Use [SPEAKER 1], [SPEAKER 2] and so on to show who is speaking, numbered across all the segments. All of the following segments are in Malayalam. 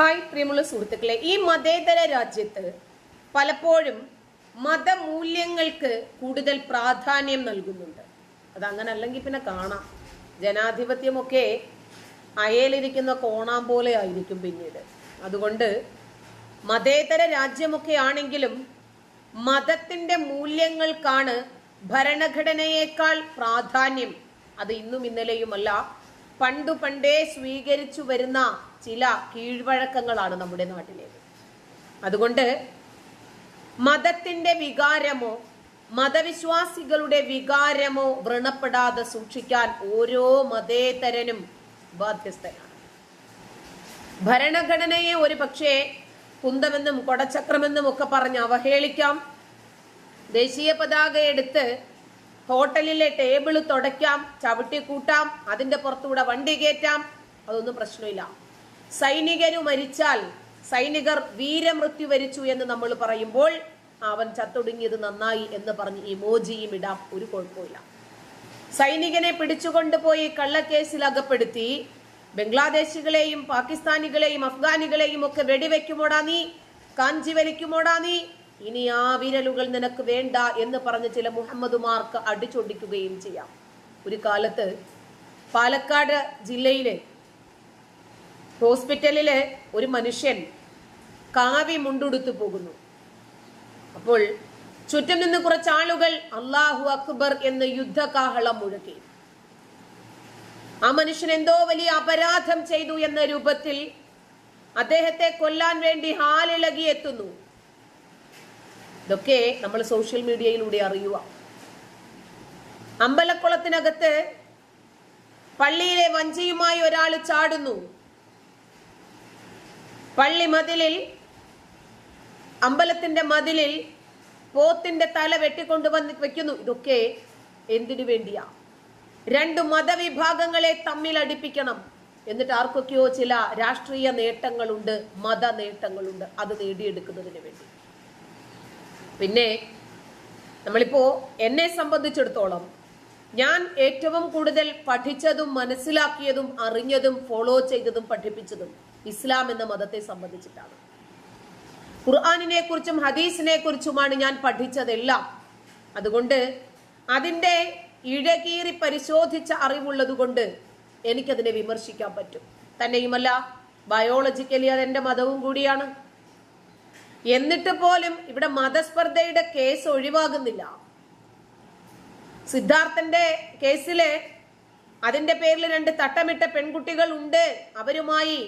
[SPEAKER 1] ഹായ് പ്രിയമുള്ള സുഹൃത്തുക്കളെ ഈ മതേതര രാജ്യത്ത് പലപ്പോഴും മതമൂല്യങ്ങൾക്ക് കൂടുതൽ പ്രാധാന്യം നൽകുന്നുണ്ട്. അതങ്ങനെ അല്ലെങ്കിൽ പിന്നെ കാണാം. ജനാധിപത്യമൊക്കെ അയലിരിക്കുന്ന കോണാം പോലെ ആയിരിക്കും പിന്നീട്. അതുകൊണ്ട് മതേതര രാജ്യമൊക്കെ ആണെങ്കിലും മതത്തിന്റെ മൂല്യങ്ങൾക്കാണ് ഭരണഘടനയേക്കാൾ പ്രാധാന്യം. അത് ഇന്നും ഇന്നലെയുമല്ല പണ്ടു പണ്ടേ സ്വീകരിച്ചു വരുന്ന ചില കീഴ്വഴക്കങ്ങളാണ് നമ്മുടെ നാട്ടിലേത് അതുകൊണ്ട് മതത്തിന്റെ വികാരമോ മതവിശ്വാസികളുടെ വികാരമോ വ്രണപ്പെടാതെ സൂക്ഷിക്കാൻ ഓരോ മതേതരനും ബാധ്യസ്ഥനാണ്. ഭരണഘടനയെ ഒരു പക്ഷേ കുന്തമെന്നും കൊടച്ചക്രമെന്നും ഒക്കെ പറഞ്ഞ് അവഹേളിക്കാം. ദേശീയ പതാക എടുത്ത് ഹോട്ടലിലെ ടേബിൾ തുടയ്ക്കാം ചവിട്ടി കൂട്ടാം അതിന്റെ പുറത്തൂടെ വണ്ടി കയറ്റാം. അതൊന്നും പ്രശ്നമില്ല. സൈനികരു മരിച്ചാൽ സൈനികർ വീരമൃത്യു വരിച്ചു എന്ന് നമ്മൾ പറയുമ്പോൾ അവൻ ചത്തൊടുങ്ങിയത് നന്നായി എന്ന് പറഞ്ഞ് ഈ ഇമോജിയും ഇടാം. ഒരു കുഴപ്പമില്ല സൈനികനെ പിടിച്ചുകൊണ്ടുപോയി കള്ളക്കേസിൽ അകപ്പെടുത്തി. ബംഗ്ലാദേശികളെയും പാകിസ്ഥാനികളെയും അഫ്ഗാനികളെയും ഒക്കെ വെടിവെക്കുമോടാ നീ? കാഞ്ചി വലിക്കുമോടാ നീ? ഇനി ആ വിരലുകൾ നിനക്ക് വേണ്ട എന്ന് പറഞ്ഞ് ചില മുഹമ്മദുമാർക്ക് അടിച്ചൊടിക്കുകയും ചെയ്യാം. ഒരു കാലത്ത് പാലക്കാട് ജില്ലയിലെ ഹോസ്പിറ്റലിലെ ഒരു മനുഷ്യൻ കാവി മുണ്ടുടുത്തു പോകുന്നു. അപ്പോൾ ചുറ്റും നിന്ന് കുറച്ച് ആളുകൾ അള്ളാഹു അക്ബർ എന്ന് യുദ്ധകാഹളം മുഴക്കി. ആ മനുഷ്യൻ എന്തോ വലിയ അപരാധം ചെയ്തു എന്ന രൂപത്തിൽ അദ്ദേഹത്തെ കൊല്ലാൻ വേണ്ടി ഹാലിളകി എത്തുന്നു. ഇതൊക്കെ നമ്മൾ സോഷ്യൽ മീഡിയയിലൂടെ അറിയുക. അമ്പലക്കുളത്തിനകത്ത് പള്ളിയിലെ വഞ്ചിയുമായി ഒരാൾ ചാടുന്നു. പള്ളി മതിലിൽ അമ്പലത്തിന്റെ മതിലിൽ പോത്തിന്റെ തല വെട്ടിക്കൊണ്ട് വന്ന് വെക്കുന്നു. ഇതൊക്കെ എന്തിനു വേണ്ടിയാ? രണ്ട് മതവിഭാഗങ്ങളെ തമ്മിൽ അടുപ്പിക്കണം. എന്നിട്ട് ആർക്കൊക്കെയോ ചില രാഷ്ട്രീയ നേട്ടങ്ങളുണ്ട് മത നേട്ടങ്ങളുണ്ട് അത് നേടിയെടുക്കുന്നതിന് വേണ്ടി. പിന്നെ നമ്മളിപ്പോ എന്നെ സംബന്ധിച്ചിടത്തോളം ഞാൻ ഏറ്റവും കൂടുതൽ പഠിച്ചതും മനസ്സിലാക്കിയതും അറിഞ്ഞതും ഫോളോ ചെയ്തതും പഠിപ്പിച്ചതും ഇസ്ലാം എന്ന മതത്തെ സംബന്ധിച്ചിട്ടാണ്. ഖുർആാനിനെ കുറിച്ചും ഹദീസിനെ കുറിച്ചുമാണ് ഞാൻ പഠിച്ചതെല്ലാം. അതുകൊണ്ട് അതിന്റെ ഇഴകീറി പരിശോധിച്ച അറിവുള്ളത് കൊണ്ട് എനിക്കതിനെ വിമർശിക്കാൻ പറ്റും. തന്നെയുമല്ല ബയോളജിക്കലി അതെന്റെ മതവും കൂടിയാണ്. എന്നിട്ട് പോലും ഇവിടെ മതസ്പർദ്ധയുടെ കേസ് ഒഴിവാകുന്നില്ല. സിദ്ധാർത്ഥന്റെ കേസിൽ അതിന്റെ പേരിൽ രണ്ട് തട്ടമിട്ട പെൺകുട്ടികൾ ഉണ്ട്. അവരുമായി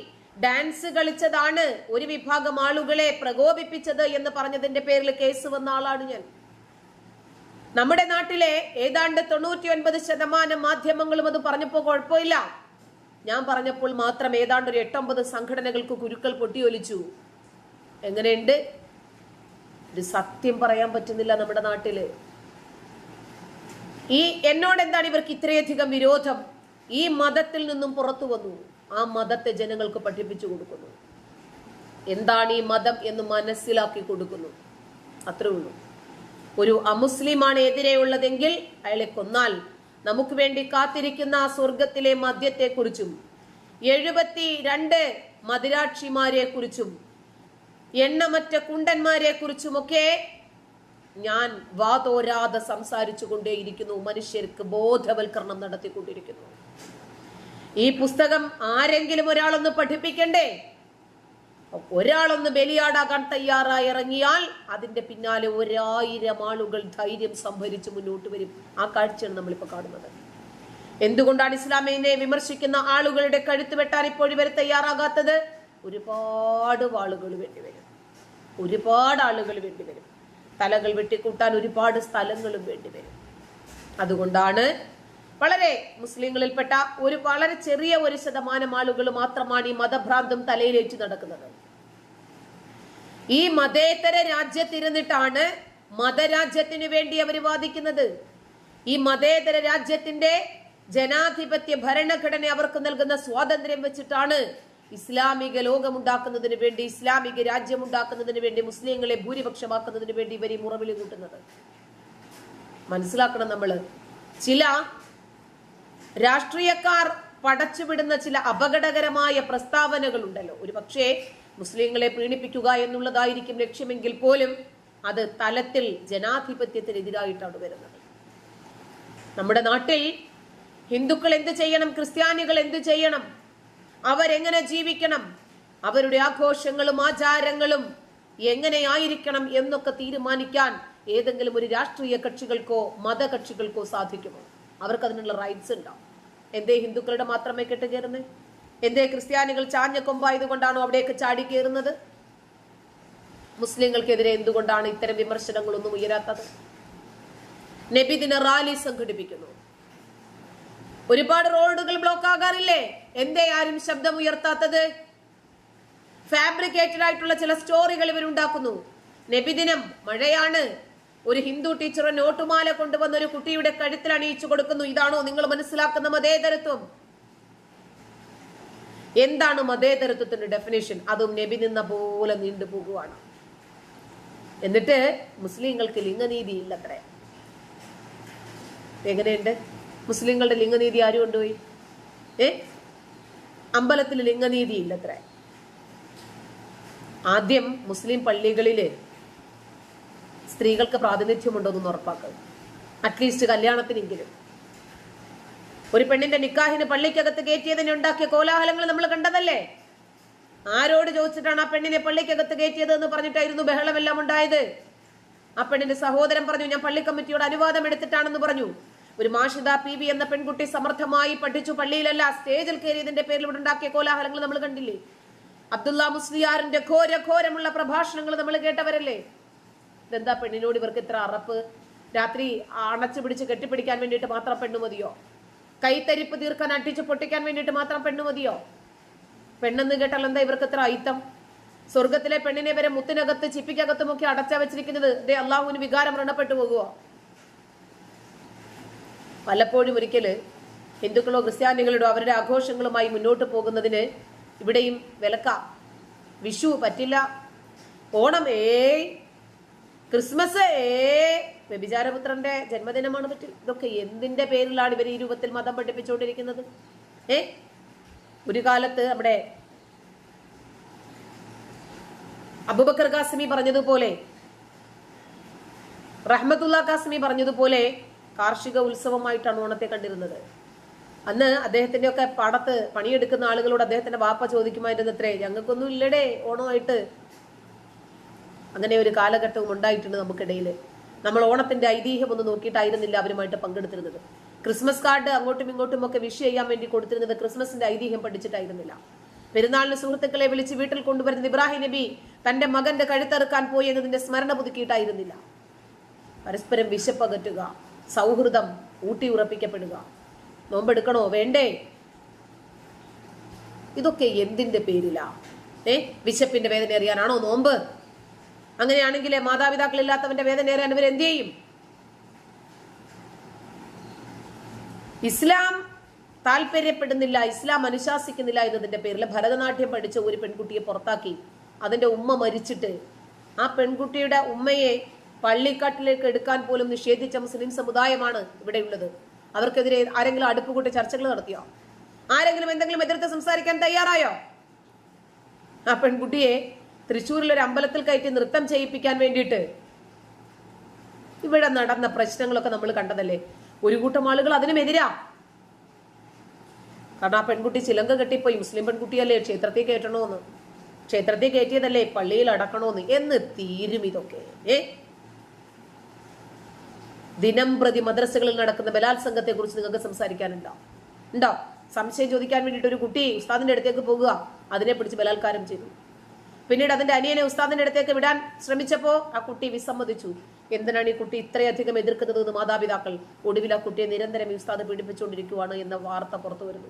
[SPEAKER 1] ഡാൻസ് കളിച്ചതാണ് ഒരു വിഭാഗം ആളുകളെ പ്രകോപിപ്പിച്ചത് എന്ന് പറഞ്ഞതിന്റെ പേരിൽ കേസ് വന്ന ആളാണ് ഞാൻ. നമ്മുടെ നാട്ടിലെ ഏതാണ്ട് തൊണ്ണൂറ്റി ഒൻപത് ശതമാനം മാധ്യമങ്ങളും അത് പറഞ്ഞപ്പോ കുഴപ്പമില്ല. ഞാൻ പറഞ്ഞപ്പോൾ മാത്രം ഏതാണ്ട് ഒരു എട്ടൊമ്പത് സംഘടനകൾക്ക് കുരുക്കൾ പൊട്ടിയൊലിച്ചു. എങ്ങനെയുണ്ട്? ഒരു സത്യം പറയാൻ പറ്റുന്നില്ല നമ്മുടെ നാട്ടിൽ. ഈ എന്നോട് എന്താണ് ഇവർക്ക് ഇത്രയധികം വിരോധം? ഈ മതത്തിൽ നിന്നും പുറത്തു വന്നു. ആ മതത്തെ ജനങ്ങൾക്ക് പഠിപ്പിച്ചു കൊടുക്കുന്നു. എന്താണ് ഈ മതം എന്ന് മനസ്സിലാക്കി കൊടുക്കുന്നു. അത്രേ ഉള്ളൂ. ഒരു അമുസ്ലിമാണ് എതിരെയുള്ളതെങ്കിൽ അയാളെ കൊന്നാൽ. നമുക്ക് വേണ്ടി കാത്തിരിക്കുന്ന ആ സ്വർഗത്തിലെ മദ്യത്തെക്കുറിച്ചും എഴുപത്തി രണ്ട് മദിരാക്ഷിമാരെ കുറിച്ചും എണ്ണമറ്റ കുണ്ടന്മാരെ കുറിച്ചുമൊക്കെ ഞാൻ വാതോരാതെ സംസാരിച്ചു കൊണ്ടേയിരിക്കുന്നു മനുഷ്യർക്ക് ബോധവൽക്കരണം നടത്തിക്കൊണ്ടിരിക്കുന്നു. ഈ പുസ്തകം ആരെങ്കിലും ഒരാളൊന്ന് പഠിപ്പിക്കണ്ടേ? ഒരാളൊന്ന് ബലിയാടാകാൻ തയ്യാറായി ഇറങ്ങിയാൽ അതിന്റെ പിന്നാലെ ഒരായിരം ആളുകൾ ധൈര്യം സംഭരിച്ച് മുന്നോട്ട് വരും. ആ കാഴ്ചയാണ് നമ്മളിപ്പോ കാണുന്നത്. എന്തുകൊണ്ടാണ് ഇസ്ലാമിനെ വിമർശിക്കുന്ന ആളുകളുടെ കഴുത്ത് വെട്ടാൻ ഇപ്പോൾ ഇവർ തയ്യാറാകാത്തത്? ഒരുപാട് വാളുകൾ വേണ്ടിവരും ഒരുപാട് ആളുകൾ വേണ്ടിവരും തലകൾ വെട്ടിക്കൂട്ടാൻ ഒരുപാട് സ്ഥലങ്ങളും വേണ്ടിവരും അതുകൊണ്ടാണ് വളരെ മുസ്ലിങ്ങളിൽപ്പെട്ട ഒരു വളരെ ചെറിയ ഒരു ശതമാനം ആളുകൾ മാത്രമാണ് ഈ മതഭ്രാന്തം തലയിലേറ്റ് നടക്കുന്നത്. ഈ മതേതര രാജ്യത്തിരുന്നിട്ടാണ് മതരാജ്യത്തിനു വേണ്ടി അവർ വാദിക്കുന്നത്. ഈ മതേതര രാജ്യത്തിന്റെ ജനാധിപത്യ ഭരണഘടന അവർക്ക് നൽകുന്ന സ്വാതന്ത്ര്യം വെച്ചിട്ടാണ് ഇസ്ലാമിക ലോകമുണ്ടാക്കുന്നതിന് വേണ്ടി ഇസ്ലാമിക രാജ്യമുണ്ടാക്കുന്നതിന് വേണ്ടി മുസ്ലിങ്ങളെ ഭൂരിപക്ഷമാക്കുന്നതിന് വേണ്ടി ഇവർ ഈ മുറവിളി കൂട്ടുന്നത്. മനസ്സിലാക്കണം നമ്മൾ ചില രാഷ്ട്രീയക്കാർ പടച്ചുവിടുന്ന ചില അപകടകരമായ പ്രസ്താവനകൾ ഉണ്ടല്ലോ ഒരു പക്ഷേ മുസ്ലിങ്ങളെ പ്രീണിപ്പിക്കുക എന്നുള്ളതായിരിക്കും ലക്ഷ്യമെങ്കിൽ പോലും അത് തലത്തിൽ ജനാധിപത്യത്തിനെതിരായിട്ടാണ് വരുന്നത്. നമ്മുടെ നാട്ടിൽ ഹിന്ദുക്കൾ എന്ത് ചെയ്യണം ക്രിസ്ത്യാനികൾ എന്ത് ചെയ്യണം? അവരെങ്ങനെ ജീവിക്കണം? അവരുടെ ആഘോഷങ്ങളും ആചാരങ്ങളും എങ്ങനെയായിരിക്കണം എന്നൊക്കെ തീരുമാനിക്കാൻ ഏതെങ്കിലും ഒരു രാഷ്ട്രീയ കക്ഷികൾക്കോ മതകക്ഷികൾക്കോ സാധിക്കുമോ? അവർക്ക് അതിനുള്ള റൈറ്റ്സ് ഉണ്ടാവും എന്തേ ഹിന്ദുക്കളുടെ മാത്രമേ കെട്ടുകയറുന്നത് എന്തേ ക്രിസ്ത്യാനികൾ ചാഞ്ഞ കൊമ്പായതുകൊണ്ടാണോ അവിടെയൊക്കെ ചാടി കയറുന്നത് മുസ്ലിങ്ങൾക്കെതിരെ എന്തുകൊണ്ടാണ് ഇത്തരം വിമർശനങ്ങളൊന്നും ഉയരാത്തത്? നബിദിന റാലി സംഘടിപ്പിക്കുന്നു. ഒരുപാട് റോഡുകൾ ബ്ലോക്ക് ആകാറില്ലേ? എന്തേ ആരും ശബ്ദം ഉയർത്താത്തത്? ഫാബ്രിക്കേറ്റഡ് ആയിട്ടുള്ള ചില സ്റ്റോറികൾ ഇവരുണ്ടാക്കുന്നു. നബിദിനം മഴയാണ്. ഒരു ഹിന്ദു ടീച്ചർ നോട്ടുമാല കൊണ്ടുവന്ന ഒരു കുട്ടിയുടെ കഴുത്തിൽ അണിയിച്ചു കൊടുക്കുന്നു. ഇതാണോ നിങ്ങൾ മനസ്സിലാക്കുന്ന മതേതരത്വം? എന്താണ് മതേതരത്വത്തിന്റെ ഡെഫിനേഷൻ അതും നബി നിന്ന പോലെ നീണ്ടു പോകുവാണ്. എന്നിട്ട് മുസ്ലിങ്ങൾക്ക് ലിംഗനീതി ഇല്ലത്രേ. എങ്ങനെയുണ്ട്? മുസ്ലിങ്ങളുടെ ലിംഗനീതി ആരും കൊണ്ടുപോയി? ഏ? അമ്പലത്തിൽ ലിംഗനീതി ഇല്ലത്രേ. ആദ്യം മുസ്ലിം പള്ളികളിൽ സ്ത്രീകൾക്ക് പ്രാതിനിധ്യമുണ്ടോ എന്ന് ഉറപ്പാക്കുക അറ്റ്ലീസ്റ്റ് കല്യാണത്തിനെങ്കിലും. ഒരു പെണ്ണിന്റെ നിക്കാഹിന് പള്ളിക്കകത്ത് കയറ്റിയതിനെ ഉണ്ടാക്കിയ കോലാഹലങ്ങൾ നമ്മൾ കണ്ടതല്ലേ? ആരോട് ചോദിച്ചിട്ടാണ് ആ പെണ്ണിനെ പള്ളിക്കകത്ത് കയറ്റിയത് എന്ന് പറഞ്ഞിട്ടായിരുന്നു ബഹളമെല്ലാം ഉണ്ടായത്? ആ പെണ്ണിന്റെ സഹോദരൻ പറഞ്ഞു ഞാൻ പള്ളി കമ്മിറ്റിയോട് അനുവാദം എടുത്തിട്ടാണെന്ന് പറഞ്ഞു. ഒരു മാഷിത പി വി എന്ന പെൺകുട്ടി സമർത്ഥമായി പഠിച്ചു പള്ളിയിലല്ല സ്റ്റേജിൽ കയറിയതിന്റെ പേരിൽ ഇവിടെ ഉണ്ടാക്കിയ കോലാഹലങ്ങൾ നമ്മൾ കണ്ടില്ലേ? അബ്ദുള്ള മുസ്ലിയാറിന്റെ ഘോര ഘോരമുള്ള പ്രഭാഷണങ്ങൾ നമ്മൾ കേട്ടവരല്ലേ? ഇതെന്താ പെണ്ണിനോട് ഇവർക്ക് ഇത്ര അറപ്പ്? രാത്രി അണച്ചു പിടിച്ച് കെട്ടിപ്പിടിക്കാൻ വേണ്ടിയിട്ട് മാത്രം പെണ്ണു മതിയോ? കൈത്തരിപ്പ് തീർക്കാൻ അട്ടിച്ച് പൊട്ടിക്കാൻ വേണ്ടിയിട്ട് മാത്രം പെണ്ണു മതിയോ? പെണ്ണെന്ന് കേട്ടാൽ എന്താ ഇവർക്ക് ഇത്ര അയിത്തം? സ്വർഗത്തിലെ പെണ്ണിനെ വരെ മുത്തിനകത്ത് ചിപ്പിക്കകത്തുമൊക്കെ അടച്ചാ വെച്ചിരിക്കുന്നത് ദേ അള്ളാഹുവിന് വികാരം വ്രണപ്പെട്ടു പോകുമോ പലപ്പോഴും ഒരിക്കൽ ഹിന്ദുക്കളോ ക്രിസ്ത്യാനികളോ അവരുടെ ആഘോഷങ്ങളുമായി മുന്നോട്ട് പോകുന്നതിന് ഇവിടെയും വിലക്ക. വിഷു പറ്റില്ല. ഓണം ഏ ക്രിസ്മസ് ഏ വ്യഭിചാരപുത്രന്റെ ജന്മദിനമാണ് പറ്റി. ഇതൊക്കെ എന്തിന്റെ പേരിലാണ് ഇവർ ഈ രൂപത്തിൽ മതം പഠിപ്പിച്ചുകൊണ്ടിരിക്കുന്നത്? ഏ? ഒരു കാലത്ത് നമ്മുടെ അബുബക്കർ കാസിമി പറഞ്ഞതുപോലെ റഹ്മത്തുള്ള കാസിമി പറഞ്ഞതുപോലെ കാർഷിക ഉത്സവമായിട്ടാണ് ഓണത്തെ കണ്ടിരുന്നത്. അന്ന് അദ്ദേഹത്തിന്റെ ഒക്കെ പാടത്ത് പണിയെടുക്കുന്ന ആളുകളോട് അദ്ദേഹത്തിന്റെ വാപ്പ ചോദിക്കുമായിരുന്നു അത്രേ ഞങ്ങൾക്കൊന്നും ഇല്ലടേ ഓണമായിട്ട്. അങ്ങനെ ഒരു കാലഘട്ടവും ഉണ്ടായിട്ടുണ്ട് നമുക്കിടയിൽ നമ്മൾ ഓണത്തിന്റെ ഐതിഹ്യം ഒന്ന് നോക്കിയിട്ടായിരുന്നില്ല അവരുമായിട്ട് പങ്കെടുത്തിരുന്നത്. ക്രിസ്മസ് കാർഡ് അങ്ങോട്ടും ഇങ്ങോട്ടും ഒക്കെ വിഷ് ചെയ്യാൻ വേണ്ടി കൊടുത്തിരുന്നത് ക്രിസ്മസിന്റെ ഐതിഹ്യം പഠിച്ചിട്ടായിരുന്നില്ല. പെരുന്നാളിന് സുഹൃത്തുക്കളെ വിളിച്ച് വീട്ടിൽ കൊണ്ടുവരുന്നത് ഇബ്രാഹിം നബി തന്റെ മകന്റെ കഴുത്തെറുക്കാൻ പോയി എന്നതിന്റെ സ്മരണ പുതുക്കിയിട്ടായിരുന്നില്ല. പരസ്പരം വിശപ്പകറ്റുക സൗഹൃദം ഊട്ടി ഉറപ്പിക്കപ്പെടുക. നോമ്പെടുക്കണോ? വേണ്ടേ. ഇതൊക്കെ എന്തിന്റെ പേരിലാ? ഏ? വിശപ്പിന്റെ വേദന അറിയാനാണോ നോമ്പ്? അങ്ങനെയാണെങ്കിൽ മാതാപിതാക്കളില്ലാത്തവന്റെ വേദന അറിയാൻ ഇവർ എന്ത് ചെയ്യും? ഇസ്ലാം താല്പര്യപ്പെടുന്നില്ല ഇസ്ലാം അനുശാസിക്കുന്നില്ല എന്നതിന്റെ പേരിൽ ഭരതനാട്യം പഠിച്ച ഒരു പെൺകുട്ടിയെ പുറത്താക്കി. അതിന്റെ ഉമ്മ മരിച്ചിട്ട് ആ പെൺകുട്ടിയുടെ ഉമ്മയെ പള്ളിക്കാട്ടിലേക്ക് എടുക്കാൻ പോലും നിഷേധിച്ച മുസ്ലിം സമുദായമാണ് ഇവിടെയുള്ളത് അവർക്കെതിരെ ആരെങ്കിലും അടുപ്പുകൂട്ടി ചർച്ചകൾ നടത്തിയോ? ആരെങ്കിലും എന്തെങ്കിലും എതിർത്ത് സംസാരിക്കാൻ തയ്യാറായോ? ആ പെൺകുട്ടിയെ തൃശ്ശൂരിൽ ഒരു അമ്പലത്തിൽ കയറ്റി നൃത്തം ചെയ്യിപ്പിക്കാൻ വേണ്ടിയിട്ട് ഇവിടെ നടന്ന പ്രശ്നങ്ങളൊക്കെ നമ്മൾ കണ്ടതല്ലേ? ഒരു കൂട്ടം ആളുകൾ അതിനുമെതിരാ. കാരണം ആ പെൺകുട്ടി ചിലങ്ക കെട്ടിപ്പോയി. മുസ്ലിം പെൺകുട്ടിയല്ലേ? ക്ഷേത്രത്തിൽ കയറ്റണോന്ന്. ക്ഷേത്രത്തിൽ കയറ്റിയതല്ലേ? പള്ളിയിൽ അടക്കണോന്ന്. എന്ന് തീരും ഇതൊക്കെ. ഏ? ദിനം പ്രതി മദ്രസകളിൽ നടക്കുന്ന ബലാത്സംഗത്തെ കുറിച്ച് നിങ്ങൾക്ക് സംസാരിക്കാനുണ്ടോ? ഉണ്ടോ? സംശയം ചോദിക്കാൻ വേണ്ടിയിട്ട് ഒരു കുട്ടി ഉസ്താദിന്റെ അടുത്തേക്ക് പോകുക അതിനെ പിടിച്ച് ബലാത്കാരം ചെയ്തു. പിന്നീട് അതിന്റെ അനിയനെ ഉസ്താദിന്റെ അടുത്തേക്ക് വിടാൻ ശ്രമിച്ചപ്പോ ആ കുട്ടി വിസമ്മതിച്ചു. എന്തിനാണ് ഈ കുട്ടി ഇത്രയധികം എതിർക്കുന്നത് എന്ന് മാതാപിതാക്കൾ ഒടുവിൽ ആ കുട്ടിയെ നിരന്തരം ഈ ഉസ്താദ് പീഡിപ്പിച്ചുകൊണ്ടിരിക്കുവാണ് എന്ന വാർത്ത പുറത്തു വരുന്നു.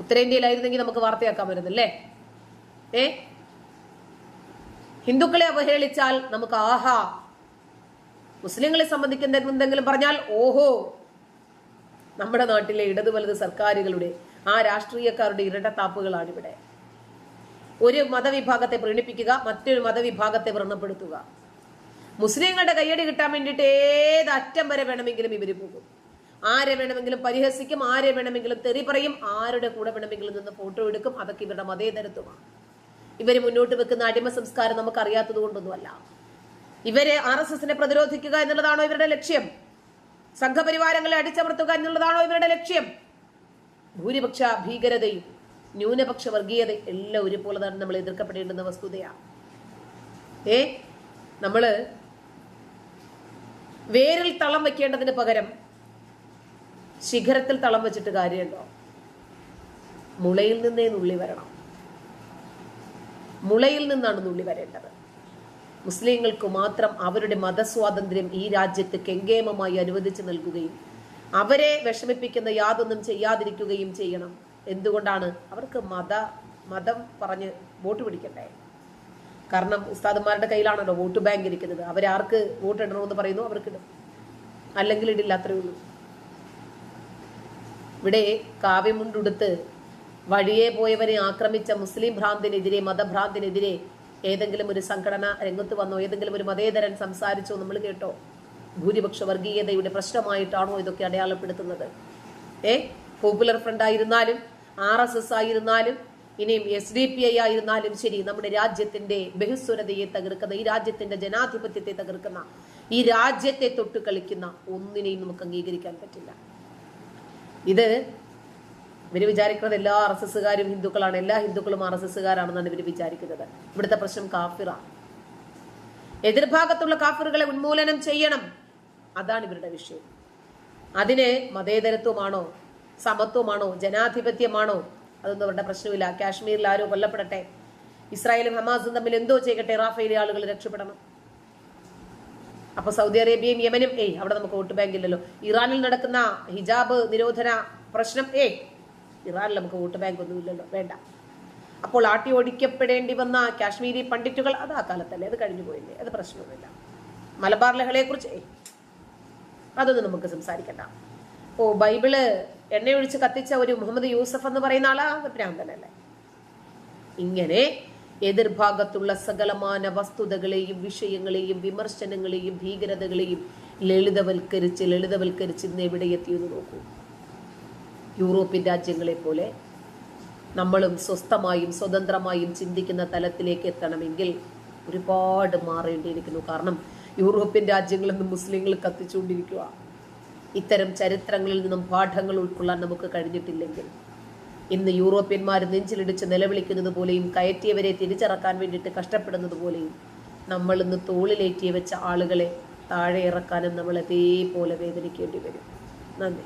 [SPEAKER 1] ഉത്തരേന്ത്യയിലായിരുന്നെങ്കിൽ നമുക്ക് വാർത്തയാക്കാൻ വരുന്നല്ലേ ഏ? ഹിന്ദുക്കളെ അവഹേളിച്ചാൽ നമുക്ക് ആഹാ മുസ്ലിങ്ങളെ സംബന്ധിക്കുന്ന എന്തെങ്കിലും പറഞ്ഞാൽ ഓഹോ നമ്മുടെ നാട്ടിലെ ഇടതു വലത് സർക്കാരുകളുടെ ആ രാഷ്ട്രീയക്കാരുടെ ഇരട്ടത്താപ്പുകളാണ് ഇവിടെ. ഒരു മതവിഭാഗത്തെ പ്രീണിപ്പിക്കുക മറ്റൊരു മതവിഭാഗത്തെ വ്രണപ്പെടുത്തുക. മുസ്ലിങ്ങളുടെ കയ്യടി കിട്ടാൻ വേണ്ടിയിട്ട് ഏത് അറ്റം വരെ വേണമെങ്കിലും ഇവർ പോകും. ആരെ വേണമെങ്കിലും പരിഹസിക്കും ആരെ വേണമെങ്കിലും തെറി പറയും ആരുടെ കൂടെ വേണമെങ്കിലും നിന്ന് ഫോട്ടോ എടുക്കും അതൊക്കെ ഇവരുടെ മതേതരത്വമാണ്. ഇവർ മുന്നോട്ട് വെക്കുന്ന അടിമ സംസ്കാരം നമുക്ക് അറിയാത്തത് കൊണ്ടൊന്നുമല്ല. ഇവരെ ആർ എസ് എസിനെ പ്രതിരോധിക്കുക എന്നുള്ളതാണോ ഇവരുടെ ലക്ഷ്യം? സംഘപരിവാരങ്ങളെ അടിച്ചമർത്തുക എന്നുള്ളതാണോ ഇവരുടെ ലക്ഷ്യം? ഭൂരിപക്ഷ ഭീകരതയും ന്യൂനപക്ഷ വർഗീയതയും എല്ലാം ഒരുപോലെ തന്നെ നമ്മൾ എതിർക്കപ്പെടേണ്ടുന്ന വസ്തുതയാണ് ഏ? നമ്മൾ വേരിൽ തളം വെക്കേണ്ടതിന് പകരം ശിഖരത്തിൽ തളം വെച്ചിട്ട് കാര്യമുണ്ടോ? മുളയിൽ നിന്നേ നുള്ളി വരണം. മുളയിൽ നിന്നാണ് നുള്ളി വരേണ്ടത്. മുസ്ലിങ്ങൾക്ക് മാത്രം അവരുടെ മതസ്വാതന്ത്ര്യം ഈ രാജ്യത്ത് കെങ്കേമമായി അനുവദിച്ചു നൽകുകയും അവരെ വിഷമിപ്പിക്കുന്ന യാതൊന്നും ചെയ്യാതിരിക്കുകയും ചെയ്യണം. എന്തുകൊണ്ടാണ്? അവർക്ക് മത മതം പറഞ്ഞ് വോട്ട് പിടിക്കണ്ടേ? കാരണം ഉസ്താദന്മാരുടെ കയ്യിലാണല്ലോ വോട്ട് ബാങ്ക് ഇരിക്കുന്നത്. അവരാർക്ക് വോട്ട് ഇടണമെന്ന് പറയുന്നു അവർക്ക് ഇടും അല്ലെങ്കിൽ ഇടില്ല അത്രയേ ഉള്ളൂ. ഇവിടെ കാവ്യമുണ്ടുടുത്ത് വഴിയെ പോയവനെ ആക്രമിച്ച മുസ്ലിം ഭ്രാന്തിനെതിരെ മതഭ്രാന്തിനെതിരെ ഏതെങ്കിലും ഒരു സംഘടന രംഗത്ത് വന്നോ ഏതെങ്കിലും ഒരു മതേതരൻ സംസാരിച്ചോ നമ്മൾ കേട്ടോ? ഭൂരിപക്ഷ വർഗീയതയുടെ പ്രശ്നമായിട്ടാണോ ഇതൊക്കെ അടയാളപ്പെടുത്തുന്നത്? ഏ? പോപ്പുലർ ഫ്രണ്ട് ആയിരുന്നാലും ആർ എസ് എസ് ആയിരുന്നാലും ഇനിയും എസ് ഡി പി ഐ ആയിരുന്നാലും ശരി നമ്മുടെ രാജ്യത്തിന്റെ ബഹുസ്വരതയെ തകർക്കുന്ന ഈ രാജ്യത്തിന്റെ ജനാധിപത്യത്തെ തകർക്കുന്ന ഈ രാജ്യത്തെ തൊട്ട് കളിക്കുന്ന ഒന്നിനെയും നമുക്ക് അംഗീകരിക്കാൻ പറ്റില്ല. ഇത് ഇവർ വിചാരിക്കുന്നത് എല്ലാ ആർ എസ് എസ്സുകാരും ഹിന്ദുക്കളാണ്. എല്ലാ ഹിന്ദുക്കളും ആർ എസ് എസ്സുകാരാണെന്നാണ് ഇവർ വിചാരിക്കുന്നത്. ഇവിടുത്തെ പ്രശ്നം കാഫിറാണ് എതിർഭാഗത്തുള്ള കാഫിറുകളെ ഉന്മൂലനം ചെയ്യണം. അതാണ് ഇവരുടെ വിഷയം. അതിന് മതേതരത്വമാണോ സമത്വമാണോ ജനാധിപത്യമാണോ അതൊന്നും അവരുടെ പ്രശ്നമില്ല. കാശ്മീരിൽ ആരോ കൊല്ലപ്പെടട്ടെ ഇസ്രായേലും ഹമാസും തമ്മിൽ എന്തോ ചെയ്യട്ടെ റാഫേലി ആളുകൾ രക്ഷപ്പെടണം. അപ്പൊ സൗദി അറേബ്യയും യമനും ഏയ് അവിടെ നമുക്ക് വോട്ട് ബാങ്ക് ഇല്ലല്ലോ ഇറാനിൽ നടക്കുന്ന ഹിജാബ് നിരോധന പ്രശ്നം ഏയ് ഇറാനിൽ നമുക്ക് വോട്ട് ബാങ്ക് ഒന്നും ഇല്ലല്ലോ. വേണ്ട. അപ്പോൾ ആട്ടി ഓടിക്കപ്പെടേണ്ടി വന്ന കാശ്മീരി പണ്ഡിറ്റുകൾ അത് ആ കാലത്തല്ലേ? അത് കഴിഞ്ഞു പോയില്ലേ? അത് പ്രശ്നമൊന്നുമില്ല. മലബാർ ലഹളയെ കുറിച്ച് അതൊന്നും നമുക്ക് സംസാരിക്കണ്ട. ഓ ബൈബിൾ എണ്ണയൊഴിച്ച് കത്തിച്ച ഒരു മുഹമ്മദ് യൂസഫ് എന്ന് പറയുന്ന ആളാ? ഭ്രാന്തനല്ലേ? ഇങ്ങനെ എതിർഭാഗത്തുള്ള സകലമാന വസ്തുതകളെയും വിഷയങ്ങളെയും വിമർശനങ്ങളെയും ഭീകരതകളെയും ലളിതവൽക്കരിച്ച് ലളിതവൽക്കരിച്ച് ഇന്ന് എവിടെ എത്തിയെന്ന് നോക്കൂ. യൂറോപ്യൻ രാജ്യങ്ങളെ പോലെ നമ്മളും സ്വസ്ഥമായും സ്വതന്ത്രമായും ചിന്തിക്കുന്ന തലത്തിലേക്ക് എത്തണമെങ്കിൽ ഒരുപാട് മാറേണ്ടിയിരിക്കുന്നു. കാരണം യൂറോപ്യൻ രാജ്യങ്ങളിൽ നിന്ന് മുസ്ലിങ്ങൾ കത്തിച്ചുകൊണ്ടിരിക്കുക ഇത്തരം ചരിത്രങ്ങളിൽ നിന്നും പാഠങ്ങൾ ഉൾക്കൊള്ളാൻ നമുക്ക് കഴിഞ്ഞിട്ടില്ലെങ്കിൽ ഇന്ന് യൂറോപ്യന്മാർ നെഞ്ചിലിടിച്ച് നിലവിളിക്കുന്നത് പോലെയും കയറ്റിയവരെ തിരിച്ചിറക്കാൻ വേണ്ടിയിട്ട് കഷ്ടപ്പെടുന്നത് പോലെയും നമ്മൾ ഇന്ന് തോളിലേറ്റി വെച്ച ആളുകളെ താഴെ ഇറക്കാനും നമ്മൾ അതേപോലെ വേദനിക്കേണ്ടി വരും. നന്ദി.